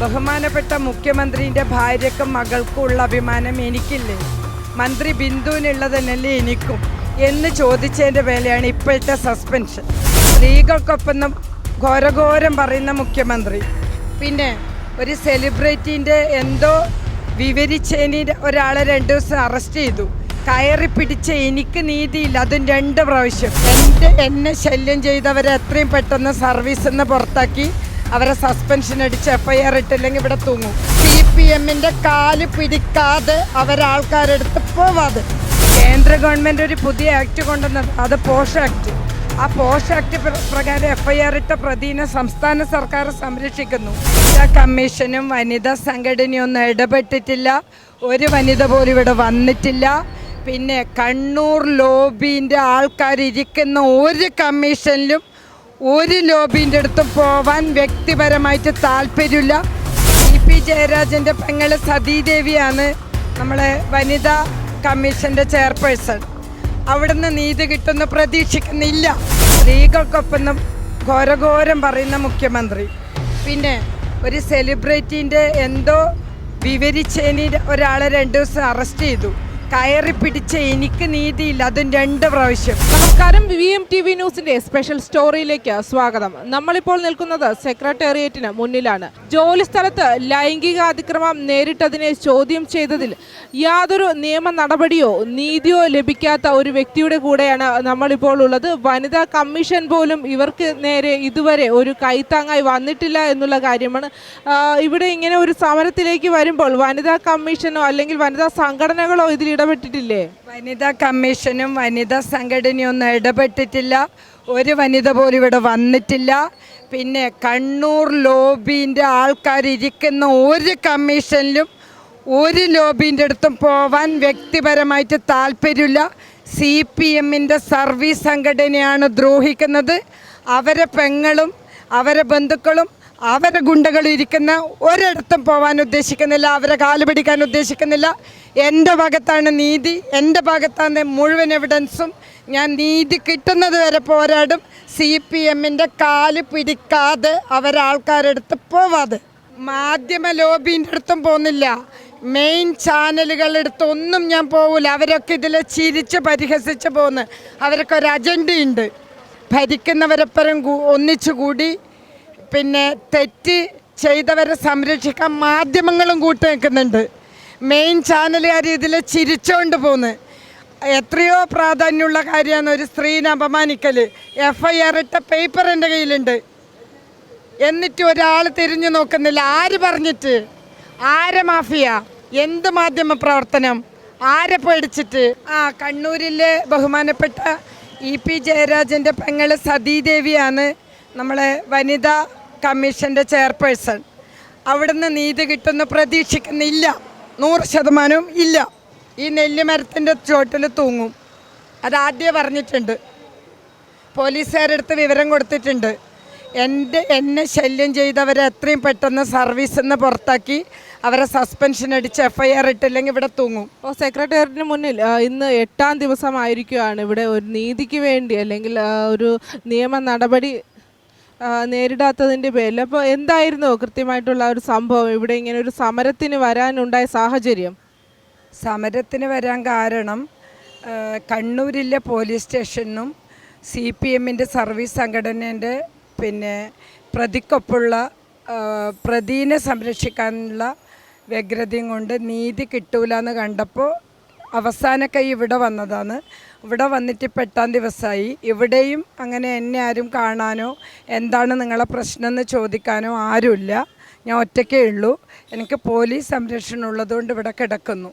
ബഹുമാനപ്പെട്ട മുഖ്യമന്ത്രിന്റെ ഭാര്യക്കും മകൾക്കും ഉള്ള അഭിമാനം എനിക്കില്ലേ? മന്ത്രി ബിന്ദുവിനുള്ളതന്നല്ലേ എനിക്കും? എന്ന് ചോദിച്ചതിന്റെ വേലയാണ് ഇപ്പോഴത്തെ സസ്പെൻഷൻ സ്ത്രീകൾക്കൊപ്പം ഘോരഘോരം പറയുന്ന മുഖ്യമന്ത്രി. പിന്നെ ഒരു സെലിബ്രിറ്റീന്റെ എന്തോ വിവരിച്ചതിന് ഒരാളെ രണ്ട് ദിവസം അറസ്റ്റ് ചെയ്തു. കയറി പിടിച്ച എനിക്ക് നീതിയില്ല. അതും രണ്ട് പ്രാവശ്യം. എന്റെ എന്നെ ശല്യം ചെയ്തവരെ എത്രയും പെട്ടെന്ന് സർവീസിൽ നിന്ന് പുറത്താക്കി. അവരെ സസ്പെൻഷൻ അടിച്ച് എഫ്ഐആർ ഇട്ടില്ലെങ്കിൽ ഇവിടെ തൂങ്ങും. സി പി എമ്മിന്റെ കാൽ പിടിക്കാതെ അവരാൾക്കാരെടുത്ത് പോവാതെ. കേന്ദ്ര ഗവൺമെന്റ് ഒരു പുതിയ ആക്ട് കൊണ്ടുവന്നത്. അത് പോഷ് ആക്ട് ആ പോഷ് ആക്ട് പ്രകാരം എഫ്ഐആർ ഇട്ട പ്രതിനെ സംസ്ഥാന സർക്കാർ സംരക്ഷിക്കുന്നു. കമ്മീഷനും വനിതാ സംഘടനയും ഒന്നും ഇടപെട്ടിട്ടില്ല. ഒരു വനിത പോലും ഇവിടെ വന്നിട്ടില്ല. പിന്നെ കണ്ണൂർ ലോബിന്റെ ആൾക്കാരിരിക്കുന്ന ഒരു കമ്മീഷനിലും ഒരു ലോബിന്റെ അടുത്ത് പോവാൻ വ്യക്തിപരമായിട്ട് താല്പര്യമില്ല. ഇ പി ജയരാജന്റെ പെങ്ങൾ സതീദേവിയാണ് നമ്മളെ വനിതാ കമ്മീഷന്റെ ചെയർപേഴ്സൺ. അവിടുന്ന് നീതി കിട്ടുന്ന പ്രതീക്ഷിക്കുന്നില്ല. സ്ത്രീകൾക്കൊപ്പം ഘോരഘോരം പറയുന്ന മുഖ്യമന്ത്രി. പിന്നെ ഒരു സെലിബ്രിറ്റീന്റെ എന്തോ വിവരിച്ചതിന് ഒരാളെ രണ്ട് ദിവസം അറസ്റ്റ് ചെയ്തു. കയറി പിടിച്ച എനിക്ക് നീതിയില്ല. അതും രണ്ട് പ്രാവശ്യം. നമസ്കാരം. വി എം ടി വി ന്യൂസിന്റെ സ്പെഷ്യൽ സ്റ്റോറിയിലേക്ക് സ്വാഗതം. നമ്മളിപ്പോൾ നിൽക്കുന്നത് സെക്രട്ടേറിയറ്റിന് മുന്നിലാണ്. ജോലി സ്ഥലത്ത് ലൈംഗിക അതിക്രമം നേരിട്ടതിനെ ചോദ്യം ചെയ്തതിൽ യാതൊരു നിയമ നടപടിയോ നീതിയോ ലഭിക്കാത്ത ഒരു വ്യക്തിയുടെ കൂടെയാണ് നമ്മളിപ്പോൾ ഉള്ളത്. വനിതാ കമ്മീഷൻ പോലും ഇവർക്ക് നേരെ ഇതുവരെ ഒരു കൈത്താങ്ങായി വന്നിട്ടില്ല എന്നുള്ള കാര്യമാണ്. ഇവിടെ ഇങ്ങനെ ഒരു സമരത്തിലേക്ക് വരുമ്പോൾ വനിതാ കമ്മീഷനോ അല്ലെങ്കിൽ വനിതാ സംഘടനകളോ ഇതിൽ ഇടപെട്ടിട്ടില്ലേ? വനിതാ കമ്മീഷനും വനിതാ സംഘടനയും ഒന്നും ഇടപെട്ടിട്ടില്ല. ഒരു വനിത പോലും ഇവിടെ വന്നിട്ടില്ല. പിന്നെ കണ്ണൂർ ലോബീന്റെ ആൾക്കാരിരിക്കുന്ന ഒരു കമ്മീഷനിലും ഒരു ലോബീന്റെ അടുത്തും പോവാൻ വ്യക്തിപരമായിട്ട് താല്പര്യമില്ല. സി പി എമ്മിന്റെ സർവീസ് സംഘടനയാണ് ദ്രോഹിക്കുന്നത്. അവരെ പെങ്ങളും അവരെ ബന്ധുക്കളും അവരെ ഗുണ്ടകൾ ഇരിക്കുന്ന ഒരിടത്തും പോകാൻ ഉദ്ദേശിക്കുന്നില്ല അവരെ കാൽ പിടിക്കാൻ ഉദ്ദേശിക്കുന്നില്ല. എന്റെ ഭാഗത്താണ് നീതി എന്റെ ഭാഗത്താണ് മുഴുവൻ എവിഡൻസും ഞാൻ നീതി കിട്ടുന്നത് വരെ പോരാടും. സി പി എമ്മിന്റെ കാൽ പിടിക്കാതെ അവരാൾക്കാരെടുത്ത് പോവാതെ. മാധ്യമ ലോബീന്റെ അടുത്തും പോകുന്നില്ല. മെയിൻ ചാനലുകളുടെ അടുത്ത് ഒന്നും ഞാൻ പോകില്ല അവരൊക്കെ ഇതിൽ ചിരിച്ച് പരിഹസിച്ച് പോകുന്നു. അവരൊക്കെ ഒരു അജണ്ടയുണ്ട് ഭരിക്കുന്നവരെപ്പുറം ഒന്നിച്ചു കൂടി പിന്നെ തെറ്റ് ചെയ്തവരെ സംരക്ഷിക്കാൻ മാധ്യമങ്ങളും കൂട്ടി നിൽക്കുന്നുണ്ട്. മെയിൻ ചാനലുകാർ ഇതിൽ ചിരിച്ചുകൊണ്ട് പോകുന്നു എത്രയോ പ്രാധാന്യമുള്ള കാര്യമാണ് ഒരു സ്ത്രീനെ അപമാനിക്കൽ എഫ് ഐ ആർ ഇട്ട പേപ്പർ എന്റെ കയ്യിലുണ്ട്. എന്നിട്ട് ഒരാൾ തിരിഞ്ഞു നോക്കുന്നില്ല. ആര് പറഞ്ഞിട്ട്? ആരെ മാഫിയ? എന്ത് മാധ്യമ പ്രവർത്തനം? ആരെ പേടിച്ചിട്ട്? ആ കണ്ണൂരിലെ ബഹുമാനപ്പെട്ട ഇ പി ജയരാജന്റെ പെങ്ങൾ സതീദേവിയാണ് നമ്മളെ വനിതാ കമ്മീഷന്റെ ചെയർപേഴ്സൺ. അവിടുന്ന് നീതി കിട്ടുന്ന പ്രതീക്ഷിക്കുന്നില്ല. നൂറ് ശതമാനവും ഇല്ല. ഈ നെല്ലിമരത്തിന്റെ ചോട്ടിൽ തൂങ്ങും. അതാദ്യം പറഞ്ഞിട്ടുണ്ട്. പോലീസുകാരടുത്ത് വിവരം കൊടുത്തിട്ടുണ്ട്. എന്റെ എന്നെ ശല്യം ചെയ്തവരെ എത്രയും പെട്ടെന്ന് സർവീസ് നിന്ന് പുറത്താക്കി അവരെ സസ്പെൻഷൻ അടിച്ച് എഫ് ഐ ആർ ഇട്ടില്ലെങ്കിൽ ഇവിടെ തൂങ്ങും. അപ്പോൾ സെക്രട്ടേറിയറ്റിന് മുന്നിൽ ഇന്ന് എട്ടാം ദിവസമായിരിക്കുകയാണ് ഇവിടെ ഒരു നീതിക്ക് വേണ്ടി അല്ലെങ്കിൽ ഒരു നിയമ നടപടി നേരിടാത്തതിന്റെ പേരിൽ. അപ്പോൾ എന്തായിരുന്നു കൃത്യമായിട്ടുള്ള ഒരു സംഭവം? ഇവിടെ ഇങ്ങനെ ഒരു സമരത്തിന് വരാനുണ്ടായ സാഹചര്യം? സമരത്തിന് വരാൻ കാരണം കണ്ണൂരിലെ പോലീസ് സ്റ്റേഷനും സി പി എമ്മിന്റെ സർവീസ് സംഘടനേന്റെ പിന്നെ പ്രതിക്കൊപ്പുള്ള പ്രതിനെ സംരക്ഷിക്കാനുള്ള വ്യഗ്രതയും കൊണ്ട് നീതി കിട്ടൂല എന്ന് കണ്ടപ്പോൾ അവസാന കൈ ഇവിടെ വന്നതാണ്. ഇവിടെ വന്നിട്ട് ഇപ്പം എട്ടാം ദിവസമായി. ഇവിടെയും അങ്ങനെ എന്നെ ആരും കാണാനോ എന്താണ് നിങ്ങളെ പ്രശ്നം എന്ന് ചോദിക്കാനോ ആരുമില്ല. ഞാൻ ഒറ്റയ്ക്കേ ഉള്ളൂ. എനിക്ക് പോലീസ് സംരക്ഷണം ഉള്ളതുകൊണ്ട് ഇവിടെ കിടക്കുന്നു.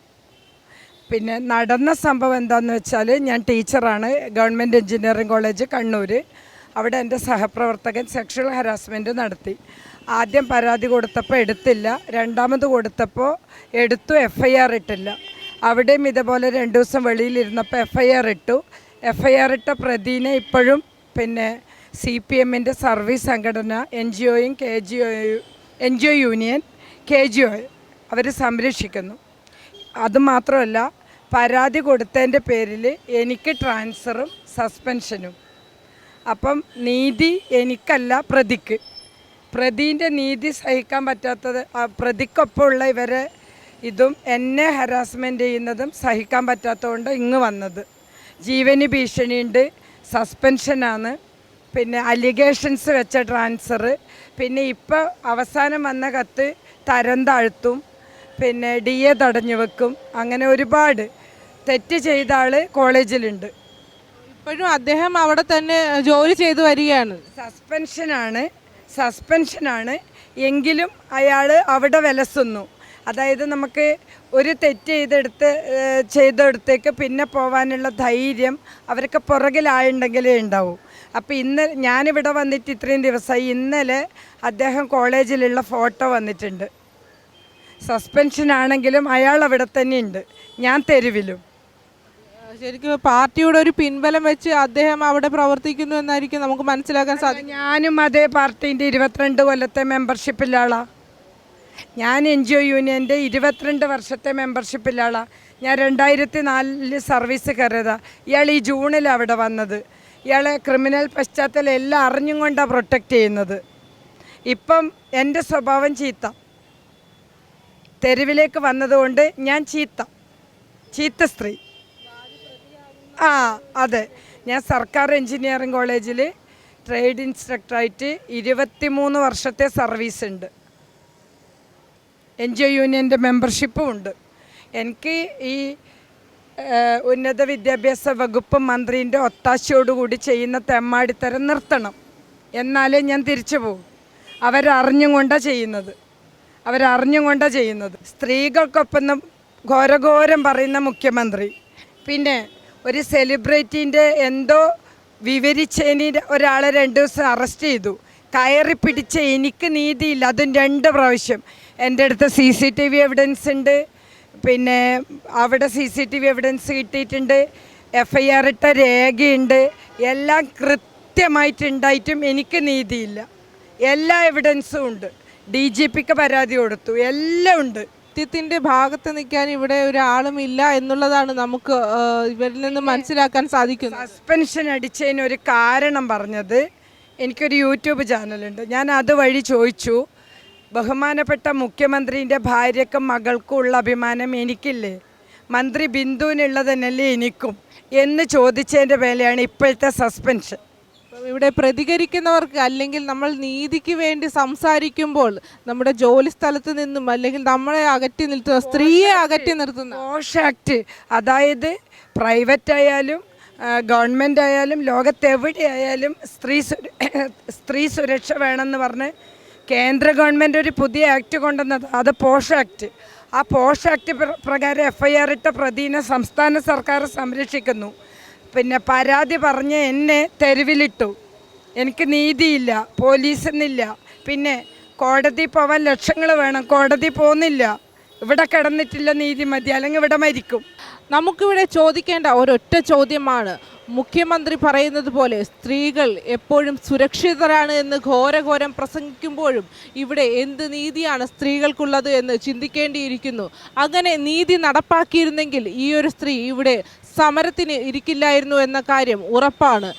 പിന്നെ നടന്ന സംഭവം എന്താണെന്ന് വെച്ചാൽ ഞാൻ ടീച്ചറാണ്. Government engineering college Kannur. അവിടെ എന്റെ സഹപ്രവർത്തകൻ സെക്ഷൽ ഹരാസ്മെന്റ് നടത്തി. ആദ്യം പരാതി കൊടുത്തപ്പോൾ എടുത്തില്ല. രണ്ടാമത് കൊടുത്തപ്പോൾ എടുത്തു. എഫ് ഐ ആർ ഇട്ടില്ല. അവിടെയും ഇതുപോലെ രണ്ട് ദിവസം വെളിയിലിരുന്നപ്പോൾ എഫ് ഐ ആർ ഇട്ടു. എഫ് ഐ ആർ ഇട്ട പ്രതിനെ ഇപ്പോഴും പിന്നെ സി പി എമ്മിന്റെ സർവീസ് സംഘടന N G ഒയും K G O N G O union K G O അവർ സംരക്ഷിക്കുന്നു. അതുമാത്രമല്ല പരാതി കൊടുത്തതിന്റെ പേരിൽ എനിക്ക് ട്രാൻസ്ഫറും സസ്പെൻഷനും. അപ്പം നീതി എനിക്കല്ല പ്രതിക്ക്. പ്രതിന്റെ നീതി സഹിക്കാൻ പറ്റാത്തത് പ്രതിക്കൊപ്പമുള്ള ഇവരെ ഇതും എന്നെ ഹരാസ്മെന്റ് ചെയ്യുന്നതും സഹിക്കാൻ പറ്റാത്തതുകൊണ്ട് ഇങ്ങ് വന്നത്. ജീവന് ഭീഷണിയുണ്ട് സസ്പെൻഷനാണ് പിന്നെ അലിഗേഷൻസ് വെച്ച ട്രാൻസ്ഫർ പിന്നെ ഇപ്പോൾ അവസാനം വന്ന കത്ത് തരം താഴ്ത്തും പിന്നെ ഡി എ തടഞ്ഞു വെക്കും അങ്ങനെ ഒരുപാട് തെറ്റ് ചെയ്ത ആൾ കോളേജിലുണ്ട്. ഇപ്പോഴും അദ്ദേഹം അവിടെ തന്നെ ജോലി ചെയ്തു വരികയാണ്. സസ്പെൻഷനാണ് സസ്പെൻഷനാണ് എങ്കിലും അയാൾ അവിടെ വിലസുന്നു. അതായത് നമുക്ക് ഒരു തെറ്റ് ചെയ്തെടുത്ത് ചെയ്തെടുത്തേക്ക് പിന്നെ പോകാനുള്ള ധൈര്യം അവരൊക്കെ പുറകിലായുണ്ടെങ്കിലേ ഉണ്ടാവും. അപ്പോൾ ഇന്ന് ഞാനിവിടെ വന്നിട്ട് ഇത്രയും ദിവസമായി ഇന്നലെ അദ്ദേഹം കോളേജിലുള്ള ഫോട്ടോ വന്നിട്ടുണ്ട്. സസ്പെൻഷൻ ആണെങ്കിലും അയാൾ അവിടെ തന്നെ ഉണ്ട്. ഞാൻ തെരുവിലും. ശരിക്കും പാർട്ടിയുടെ ഒരു പിൻബലം വെച്ച് അദ്ദേഹം അവിടെ പ്രവർത്തിക്കുന്നു എന്നായിരിക്കും നമുക്ക് മനസ്സിലാക്കാൻ സാധിക്കും. ഞാനും അതേ പാർട്ടീന്റെ ഇരുപത്തിരണ്ട് കൊല്ലത്തെ മെമ്പർഷിപ്പിലാളാണ് ഞാൻ എൻ ജി ഒ യൂണിയന്റെ ഇരുപത്തിരണ്ട് വർഷത്തെ മെമ്പർഷിപ്പിലാണ് ഞാൻ രണ്ടായിരത്തി നാലിൽ സർവീസ് കയറിയതാണ് ഇയാൾ ഈ ജൂണിൽ അവിടെ വന്നത്. ഇയാളെ ക്രിമിനൽ പശ്ചാത്തലം എല്ലാം അറിഞ്ഞും കൊണ്ടാണ് പ്രൊട്ടക്റ്റ് ചെയ്യുന്നത്. ഇപ്പം എന്റെ സ്വഭാവം ചീത്ത. തെരുവിലേക്ക് വന്നതുകൊണ്ട് ഞാൻ ചീത്ത. ചീത്ത സ്ത്രീ. ആ അതെ. ഞാൻ സർക്കാർ എഞ്ചിനീയറിംഗ് കോളേജിൽ ട്രേഡ് ഇൻസ്ട്രക്ടറായിട്ട് ഇരുപത്തിമൂന്ന് വർഷത്തെ സർവീസ് ഉണ്ട് എൻ ജി ഒ യൂണിയന്റെ മെമ്പർഷിപ്പും ഉണ്ട്. എനിക്ക് ഈ ഉന്നത വിദ്യാഭ്യാസ വകുപ്പ് മന്ത്രീന്റെ ഒത്താശയോടുകൂടി ചെയ്യുന്ന തെമ്മാടിത്തരം നിർത്തണം. എന്നാലേ ഞാൻ തിരിച്ചു പോകും. അവരറിഞ്ഞും കൊണ്ടാണ് ചെയ്യുന്നത്. അവരറിഞ്ഞും കൊണ്ടാണ് ചെയ്യുന്നത്. സ്ത്രീകൾക്കൊപ്പം ഘോരഘോരം പറയുന്ന മുഖ്യമന്ത്രി. പിന്നെ ഒരു സെലിബ്രിറ്റീന്റെ എന്തോ വിവരിച്ചതിന് ഒരാളെ രണ്ട് ദിവസം അറസ്റ്റ് ചെയ്തു. കയറി പിടിച്ച എനിക്ക് നീതിയില്ല. അതും രണ്ട് പ്രാവശ്യം. എന്റെ അടുത്ത് C C T V evidence ഉണ്ട്. പിന്നെ അവിടെ C C T V evidence കിട്ടിയിട്ടുണ്ട്. എഫ് ഐ ആർ ഇട്ട രേഖയുണ്ട്. എല്ലാം കൃത്യമായിട്ടുണ്ടായിട്ടും എനിക്ക് നീതിയില്ല. എല്ലാ എവിഡൻസും ഉണ്ട്. ഡി ജി പിക്ക് പരാതി കൊടുത്തു. എല്ലാം ഉണ്ട്. സത്യത്തിന്റെ ഭാഗത്ത് നിൽക്കാൻ ഇവിടെ ഒരാളും ഇല്ല എന്നുള്ളതാണ് നമുക്ക് ഇവരിൽ നിന്ന് മനസ്സിലാക്കാൻ സാധിക്കുന്നത്. സസ്പെൻഷൻ അടിച്ചതിന് ഒരു കാരണം പറഞ്ഞത് എനിക്കൊരു യൂട്യൂബ് ചാനലുണ്ട് ഞാൻ അതുവഴി ചോദിച്ചു. ബഹുമാനപ്പെട്ട മുഖ്യമന്ത്രിന്റെ ഭാര്യക്കും മകൾക്കും ഉള്ള അഭിമാനം എനിക്കില്ലേ? മന്ത്രി ബിന്ദുവിനുള്ളത് തന്നെയല്ലേ എനിക്കും എന്ന് ചോദിച്ചതിന്റെ പേലെയാണ് ഇപ്പോഴത്തെ സസ്പെൻഷൻ. ഇവിടെ പ്രതികരിക്കുന്നവർക്ക് അല്ലെങ്കിൽ നമ്മൾ നീതിക്ക് വേണ്ടി സംസാരിക്കുമ്പോൾ നമ്മുടെ ജോലി സ്ഥലത്ത് നിന്നും അല്ലെങ്കിൽ നമ്മളെ അകറ്റി നിർത്തുന്ന സ്ത്രീയെ അകറ്റി നിർത്തുന്ന പോഷ് ആക്ട് അതായത് പ്രൈവറ്റ് ആയാലും ഗവൺമെന്റ് ആയാലും ലോകത്തെവിടെയായാലും സ്ത്രീ സ്ത്രീ സുരക്ഷ വേണമെന്ന് പറഞ്ഞ് കേന്ദ്ര ഗവൺമെന്റ് ഒരു പുതിയ ആക്ട് കൊണ്ടുവന്നത്. അത് പോഷ് ആക്ട്. ആ പോഷ് ആക്ട് പ്രകാരം എഫ് ഐ ആർ ഇട്ട പ്രതിനെ സംസ്ഥാന സർക്കാർ സംരക്ഷിക്കുന്നു. പിന്നെ പരാതി പറഞ്ഞ് എന്നെ തെരുവിലിട്ടു. എനിക്ക് നീതിയില്ല പോലീസെന്നില്ല. പിന്നെ കോടതി പോവാൻ ലക്ഷങ്ങൾ വേണം കോടതി പോകുന്നില്ല ഇവിടെ കിടന്നിട്ടില്ല നീതി മതി അല്ലെങ്കിൽ ഇവിടെ മരിക്കും. നമുക്കിവിടെ ചോദിക്കേണ്ട ഒരൊറ്റ ചോദ്യമാണ്. മുഖ്യമന്ത്രി പറയുന്നത് പോലെ സ്ത്രീകൾ എപ്പോഴും സുരക്ഷിതരാണ് എന്ന് ഘോരഘോരം പ്രസംഗിക്കുമ്പോഴും ഇവിടെ എന്ത് നീതിയാണ് സ്ത്രീകൾക്കുള്ളത് എന്ന് ചിന്തിക്കേണ്ടിയിരിക്കുന്നു. അങ്ങനെ നീതി നടപ്പാക്കിയിരുന്നെങ്കിൽ ഈ ഒരു സ്ത്രീ ഇവിടെ സമരത്തിന് ഇരിക്കില്ലായിരുന്നു എന്ന കാര്യം ഉറപ്പാണ്.